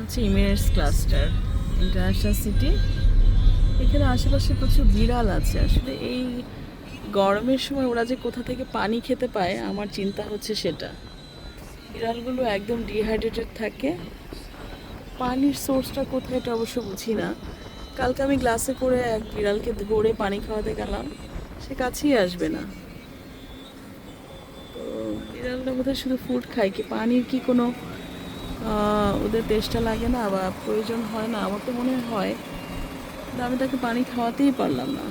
হচ্ছে Emirates cluster, international city. এখানে আশেপাশে প্রচুর বিড়াল আছে। আসলে এই গরমের সময় ওরা যে কোথা থেকে পানি খেতে পায়, আমার চিন্তা হচ্ছে সেটা। বিড়ালগুলো একদম ডিহাইড্রেটেড থাকে। পানির সোর্সটা কোথায় এটা অবশ্য বুঝি না। কালকে আমি গ্লাসে করে এক বিড়ালকে ধরে পানি খাওয়াতে গেলাম। সে কাছেই আসবে না। তো বিড়ালটা বোধহয় শুধু ফুড খায়। কি পানির কি কোনো ওদের তেষ্টা লাগে না বা প্রয়োজন হয় না, আমার তো মনে হয় আমি তাকে পানি খাওয়াতেই পারলাম না।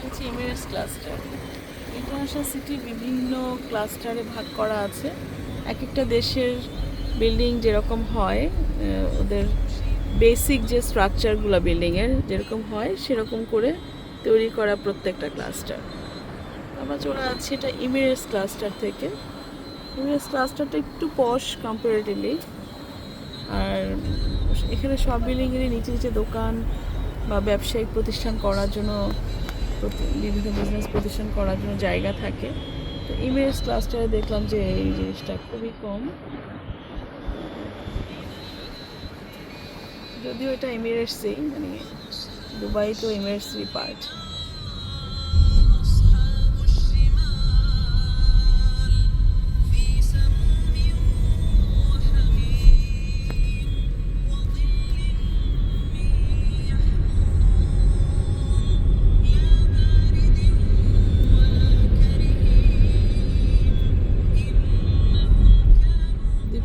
হচ্ছে ক্লাস্টার। ইন্টারন্যাশনাল সিটি বিভিন্ন ক্লাস্টারে ভাগ করা আছে। এক একটা দেশের বিল্ডিং যেরকম হয় ওদের বেসিক যে স্ট্রাকচারগুলো বিল্ডিংয়ের যেরকম হয়, সেরকম করে তৈরি করা প্রত্যেকটা ক্লাস্টার। আমরা চলে যাচ্ছি এটা ইমিরেটস ক্লাস্টার থেকে। ইমিরেটস ক্লাস্টারটা একটু পশ কম্পারেটিভলি আর এখানে সব বিল্ডিংয়েরই নিচে নিচে দোকান বা ব্যবসায়িক প্রতিষ্ঠান করার জন্য বিভিন্ন বিজনেস প্রতিষ্ঠান করার জন্য জায়গা থাকে। তো ইমেজ ক্লাস্টারে দেখলাম যে এই জিনিসটা খুবই কম। যদিও এটা এমিরেটসই মানে দুবাই তো এমিরেটসই পার্ট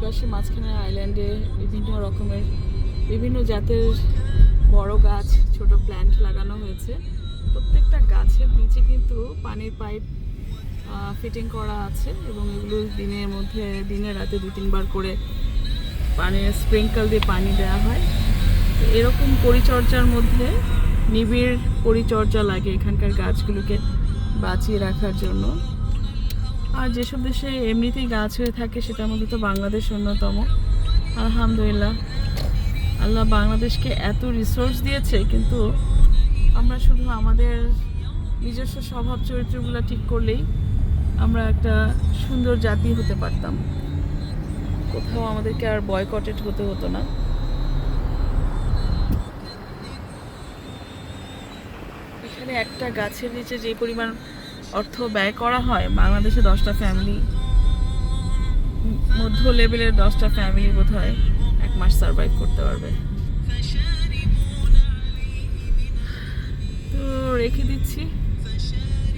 দুই পাশে মাঝখানে আইল্যান্ডে বিভিন্ন রকমের, বিভিন্ন জাতের বড় গাছ, ছোট প্ল্যান্ট লাগানো হয়েছে। প্রত্যেকটা গাছের নিচে কিন্তু পানির পাইপ ফিটিং করা আছে এবং এগুলো দিনের মধ্যে দিনে রাতে দু তিনবার করে পানির স্প্রিঙ্কল দিয়ে পানি দেওয়া হয়। এরকম পরিচর্যার মধ্যে নিবিড় পরিচর্যা লাগে এখানকার গাছগুলোকে বাঁচিয়ে রাখার জন্য। আর যেসব দেশে এমনিতেই গাছ হয়ে থাকে সেটার মধ্যে তো বাংলাদেশ অন্যতম। আলহামদুলিল্লাহ। আল্লাহ বাংলাদেশকে এত রিসোর্স দিয়েছে, কিন্তু আমরা শুধু আমাদের নিজস্ব স্বভাব চরিত্রগুলো ঠিক করলেই আমরা একটা সুন্দর জাতি হতে পারতাম। কোথাও আমাদেরকে আর বয়কটেড হতে হতো না। এখানে একটা গাছের নিচে যে পরিমাণ অর্থ ব্যয় করা হয়, বাংলাদেশে দশটা ফ্যামিলি মধ্য লেভেলের দশটা ফ্যামিলি বোধ হয় এক মাস সার্ভাইভ করতে পারবে। তো রেখে দিচ্ছি।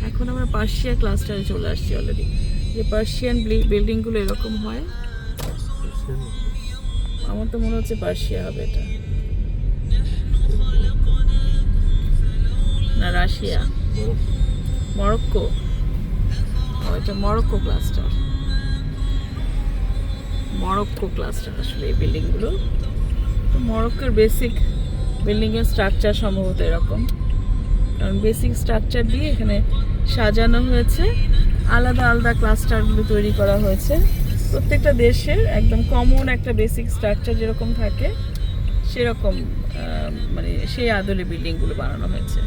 এখন আমরা পার্সিয়া ক্লাস্টারে চলে আসছি অলরেডি যে পার্সিয়ান বিল্ডিংগুলো এরকম হয়, আমার তো মনে হচ্ছে পার্সিয়া হবে এটা। না, রাশিয়া। মরক্কো? এটা মরক্কো ক্লাস্টার মরক্কো ক্লাস্টার আসলে এই বিল্ডিংগুলো তো মরক্কোর বেসিক বিল্ডিংয়ের স্ট্রাকচার সম্ভবত এরকম। কারণ বেসিক স্ট্রাকচার দিয়ে এখানে সাজানো হয়েছে। আলাদা আলাদা ক্লাস্টারগুলো তৈরি করা হয়েছে। প্রত্যেকটা দেশের একদম কমন একটা বেসিক স্ট্রাকচার যেরকম থাকে, সেরকম মানে সেই আদলে বিল্ডিংগুলো বানানো হয়েছে।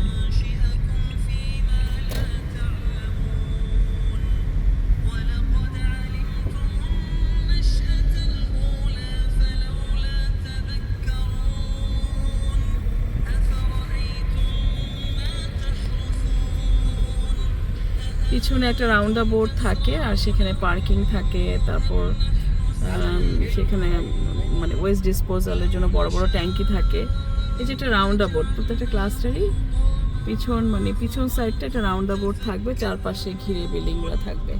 পিছনে একটা রাউন্ড বোর্ড থাকে আর সেখানে পার্কিং থাকে, তারপর সেখানে মানে ওয়েস্ট ডিসপোজালের জন্য বড় বড় ট্যাঙ্কি থাকে। এই যে একটা রাউন্ড বোর্ড, প্রত্যেকটা ক্লাস্টারই পিছন মানে পিছন সাইডটা একটা রাউন্ড বোর্ড থাকবে, চারপাশে ঘিরে বিল্ডিংগুলো থাকবে।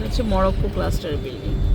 হচ্ছে মরক্কো ক্লাস্টার বিল্ডিং।